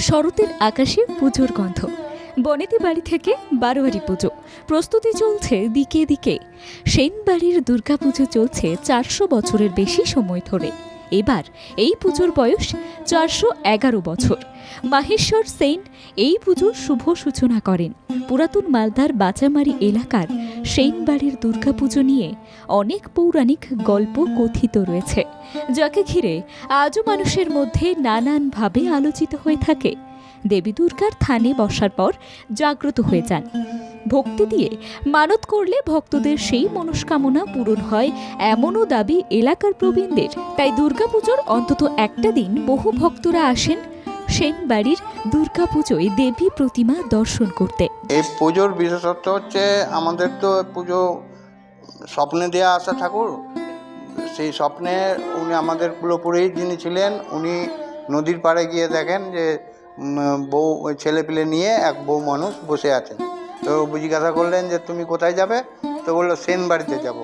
শরতের আকাশে পুজোর গন্ধ। বনেদি বাড়ি থেকে বারোয়ারি পুজো। প্রস্তুতি চলছে দিকে দিকে। সেন বাড়ির দুর্গাপুজো চলছে চারশো বছরের বেশি সময় ধরে। এবার এই পুজোর বয়স চারশো এগারো বছর। মাহেশ্বর সেন এই পুজোর শুভ সূচনা করেন। পুরাতন মালদার বাচামারি এলাকার সেন বাড়ির দুর্গাপুজো নিয়ে অনেক পৌরাণিক গল্প কথিত রয়েছে, যাকে ঘিরে আজও মানুষের মধ্যে নানানভাবে আলোচিত হয়ে থাকে। দেবী দুর্গার থানে বসার পর জাগ্রত হয়ে যান। ভক্তি দিয়ে মানত করলে ভক্তদের সেই মনস্কামনা পূরণ হয় এমনও দাবি এলাকার প্রবীণদের। তাই দুর্গাপুজোর অন্তত একটা দিন বহু ভক্তরা আসেন সেন বাড়ির দুর্গাপুজোয় দেবী প্রতিমা দর্শন করতে। এই পুজোর বিশেষত্ব হচ্ছে আমাদের তো পুজো স্বপ্নে দেওয়া আসা ঠাকুর। সেই স্বপ্নে উনি আমাদের পুরোপুরি যিনি ছিলেন, উনি নদীর পাড়ে গিয়ে দেখেন যে বউ ছেলে পিলে নিয়ে এক বউ মানুষ বসে আছেন। তো জিজ্ঞাসা করলেন যে, তুমি কোথায় যাবে? তো বলল, সেন বাড়িতে যাব।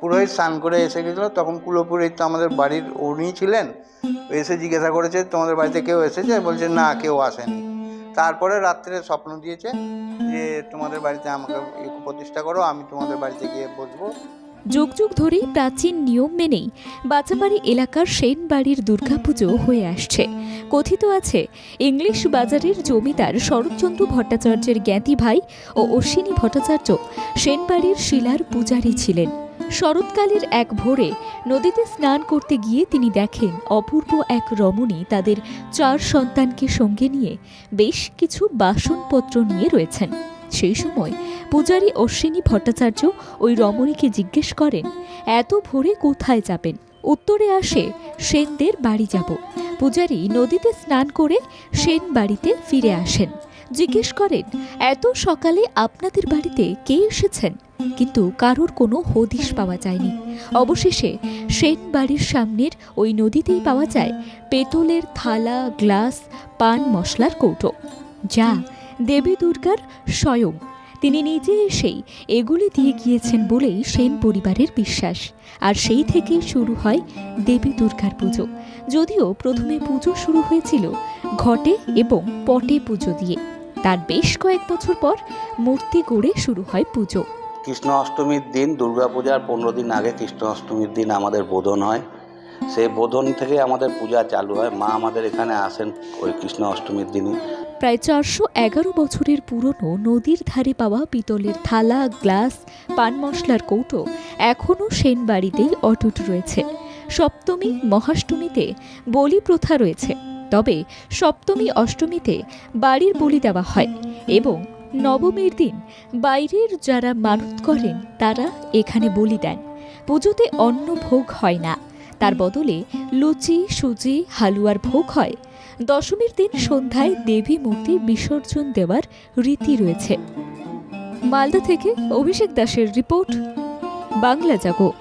পুরোহিত স্নান করে এসে গেছিল। তখন কুলোপুরোহিত তো আমাদের বাড়ির উনিই ছিলেন। এসে জিজ্ঞাসা করেছে, তোমাদের বাড়িতে কেউ এসেছে? বলছে, না, কেউ আসেনি। তারপরে রাত্রে স্বপ্ন দিয়েছে যে তোমাদের বাড়িতে আমাকে প্রতিষ্ঠা করো, আমি তোমাদের বাড়িতে গিয়ে বসবো। যুগ যুগ ধরেই প্রাচীন নিয়ম মেনেই বাচাবাড়ি এলাকার সেন বাড়ির দুর্গাপুজো হয়ে আসছে। কথিত আছে, ইংলিশ বাজারের জমিদার শরৎচন্দ্র ভট্টাচার্যের জ্ঞাতি ভাই ও অশ্বিনী ভট্টাচার্য সেনবাড়ির শিলার পূজারী ছিলেন। শরৎকালের এক ভোরে নদীতে স্নান করতে গিয়ে তিনি দেখেন অপূর্ব এক রমণী তাদের চার সন্তানকে সঙ্গে নিয়ে বেশ কিছু বাসনপত্র নিয়ে রয়েছেন। সেই সময় পূজারী অশ্বিনী ভট্টাচার্য ওই রমণীকে জিজ্ঞেস করেন, এত ভোরে কোথায় যাবেন? উত্তরে আসে, সেনদের বাড়ি যাব। পূজারী নদীতে স্নান করে সেন বাড়িতে ফিরে আসেন। জিজ্ঞেস করেন, এত সকালে আপনাদের বাড়িতে কে এসেছেন? কিন্তু কারোর কোনো হদিশ পাওয়া যায়নি। অবশেষে সেন বাড়ির সামনের ওই নদীতেই পাওয়া যায় পেতলের থালা, গ্লাস, পান, মশলার কৌটো। যা দেবী দুর্গার স্বয়ং। তিনি নিজে এসেই এগুলি দিয়ে গিয়েছেন বলেই সেন পরিবারের বিশ্বাস। আর সেই থেকেই শুরু হয় দেবী দুর্গার পুজো। যদিও প্রথমে পুজো শুরু হয়েছিল ঘটে এবং পটে পুজো দিয়ে। তার বেশ কয়েক বছর পর মূর্তি গড়ে শুরু হয় পুজো। কৃষ্ণ অষ্টমীর দিন দুর্গাপূজার পনেরো দিন আগে কৃষ্ণ অষ্টমীর দিন আমাদের বোধন হয়। সেই বোধন থেকে আমাদের পূজা চালু হয়। মা আমাদের এখানে আসেন ওই কৃষ্ণ অষ্টমীর দিনই। প্রায় চারশো এগারো বছরের পুরনো নদীর ধারে পাওয়া পিতলের থালা গ্লাস পান মশলার কৌটো এখনও সেন বাড়িতেই অটুট রয়েছে। সপ্তমী মহাষ্টমীতে বলি প্রথা রয়েছে। তবে সপ্তমী, অষ্টমীতে বাড়ির বলি দেওয়া হয় এবং নবমীর দিন বাইরের যারা মানত করেন তারা এখানে বলি দেন। পুজোতে অন্ন ভোগ হয় না। তার বদলে লুচি, সুজি, হালুয়ার ভোগ হয়। দশমীর দিন সন্ধ্যায় দেবী মূর্তি বিসর্জন দেওয়ার রীতি রয়েছে। মালদা থেকে অভিষেক দাসের রিপোর্ট, বাংলা জাগো।